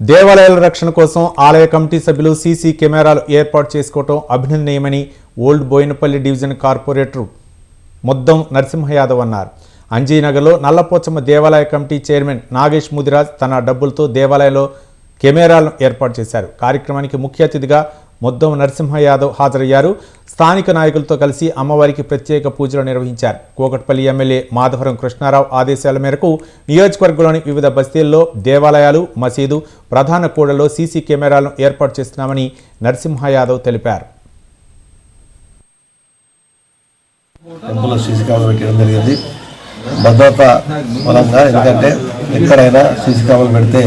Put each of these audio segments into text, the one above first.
దేవాలయాల రక్షణ కోసం ఆలయ కమిటీ సభ్యులు సీసీ కెమెరాలు ఏర్పాటు చేసుకోవటం అభినందనీయమని old Boinapalli division corporator Muddam Narasimha Yadav అన్నారు. అంజీనగర్లో నల్లపోచమ్మ దేవాలయ కమిటీ చైర్మన్ నాగేష్ ముదిరాజ్ తన డబ్బులతో దేవాలయంలో కెమెరాలను ఏర్పాటు చేశారు. కార్యక్రమానికి ముఖ్య అతిథిగా ముద్దం నరసింహ యాదవ్ హాజరయ్యారు. స్థానిక నాయకులతో కలిసి అమ్మవారికి ప్రత్యేక పూజలు నిర్వహించారు. కోకట్పల్లి ఎమ్మెల్యే మాధవరం కృష్ణారావు ఆదేశాల మేరకు నియోజకవర్గంలోని వివిధ బస్తీల్లో దేవాలయాలు మసీదు ప్రధాన కూడల్లో సీసీ కెమెరాలను ఏర్పాటు చేస్తున్నామని నరసింహ యాదవ్ తెలిపారు. టెంపుల్ సీసీ కెమెరా పెట్టడం జరిగింది. భద్రత పరంగా ఎందుకంటే ఎక్కడైనా సీసీ కెమెరాలు పెడితే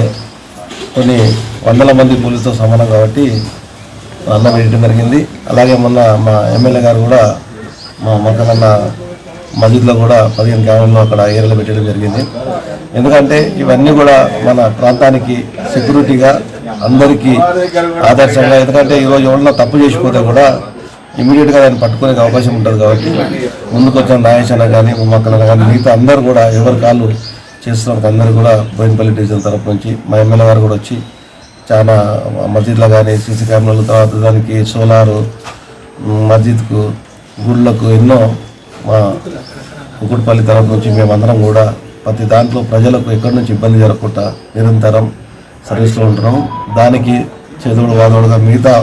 కొన్ని వందల మంది పోలీసుతో సమానం కాబట్టి అన్న పెట్టడం జరిగింది. అలాగే మొన్న మా ఎమ్మెల్యే గారు కూడా మా మొక్కలన్న మసీద్లో కూడా పదిహేను గ్రామంలో అక్కడ ఏరియాలో పెట్టడం జరిగింది. ఎందుకంటే ఇవన్నీ కూడా మన ప్రాంతానికి సెక్యూరిటీగా అందరికీ ఆదర్శంగా ఎందుకంటే ఈరోజు ఎవరన్నా తప్పు చేసిపోతే కూడా ఇమీడియట్గా దాన్ని పట్టుకునే అవకాశం ఉంటుంది కాబట్టి ముందుకు వచ్చిన నాగేశన్న కానీ మొక్కలన్న కానీ మిగతా అందరూ కూడా ఎవరి కాళ్ళు చేస్తున్నారు అందరూ కూడా బోయినపల్లి డివిజన్ తరపు నుంచి మా ఎమ్మెల్యే గారు కూడా వచ్చి చాలా మసీద్లో కానీ సీసీ కెమెరాలు తర్వాత దానికి సోలారు మస్జిద్కు గుళ్ళకు ఎన్నో మా కుకుట్పల్లి తరఫు నుంచి మేమందరం కూడా ప్రతి దాంట్లో ప్రజలకు ఎక్కడి నుంచి ఇబ్బంది జరగకుండా నిరంతరం సర్వీస్లో ఉంటున్నాం. దానికి చేదోడు వాదోడుగా మిగతా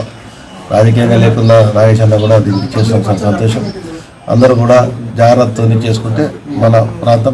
రాజకీయంగా లేకుండా నాగేష్ అన్న కూడా దీనికి చేసిన సంతోషం. అందరూ కూడా జాగ్రత్తతో చేసుకుంటే మన ప్రాంతం